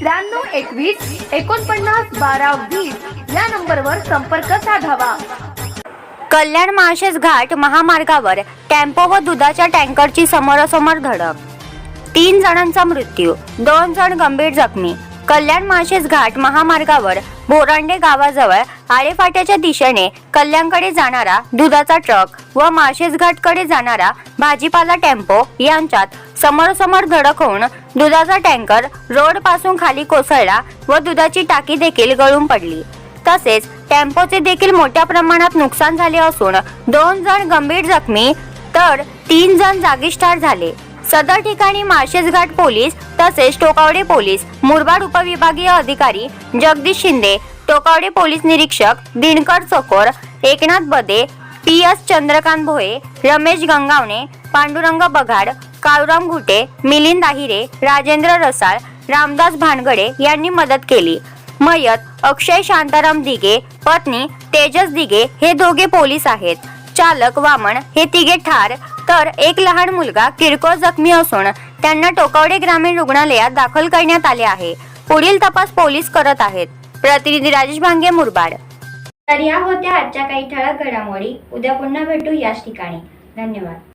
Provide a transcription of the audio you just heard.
त्र्याण्णव एकवीस एकोणपन्नास बारा वीस या नंबरवर संपर्क साधावा. कल्याण माळशेज घाट महामार्गावर टेम्पो व दुधाच्या टँकरची समोरासमोर धडक. तीन जणांचा मृत्यू दोन जण गंभीर जखमी. कल्याण माळशेज घाट महामार्गावर बोरांडे गावाजवळ आळेफाट्याच्या दिशेने कल्याणकडे जाणारा दुधाचा ट्रक व माळशेजघाटकडे जाणारा भाजीपाला टेम्पो यांच्यात समोरसमोर धडक होऊन दुधाचा टँकर रोडपासून खाली कोसळला व दुधाची टाकी देखील गळून पडली. तसेच टेम्पोचे देखील मोठ्या प्रमाणात नुकसान झाले असून दोन जण गंभीर जखमी तर तीन जण जागीच ठार झाले. सदर ठिकाणी माळशेजघाट पोलीस तसेच टोकावडे पोलीस मुरबाड उपविभागीय अधिकारी जगदीश शिंदे टोकावडे पोलीस निरीक्षक दिनकर चकोर एकनाथ बदे पी एस चंद्रकांत भोये रमेश गंगावणे पांडुरंग बघाड काळूराम घुटे मिलिंद आहिरे राजेंद्र रसाळ रामदास भानगडे यांनी मदत केली. मयत अक्षय शांताराम दिगे पत्नी तेजस दिगे हे दोघे पोलीस आहेत. चालक वामन हे तिघे ठार. तर एक लहान मुलगा किरकोळ जखमी असून त्यांना टोकावडे ग्रामीण रुग्णालयात दाखल करण्यात आले आहे. पुढील तपास पोलीस करत आहेत. प्रतिनिधी राजेश भांगे मुरबाड. तर या होत्या आजच्या काही ठळक घडामोडी. उद्या पुन्हा भेटू याच ठिकाणी. धन्यवाद.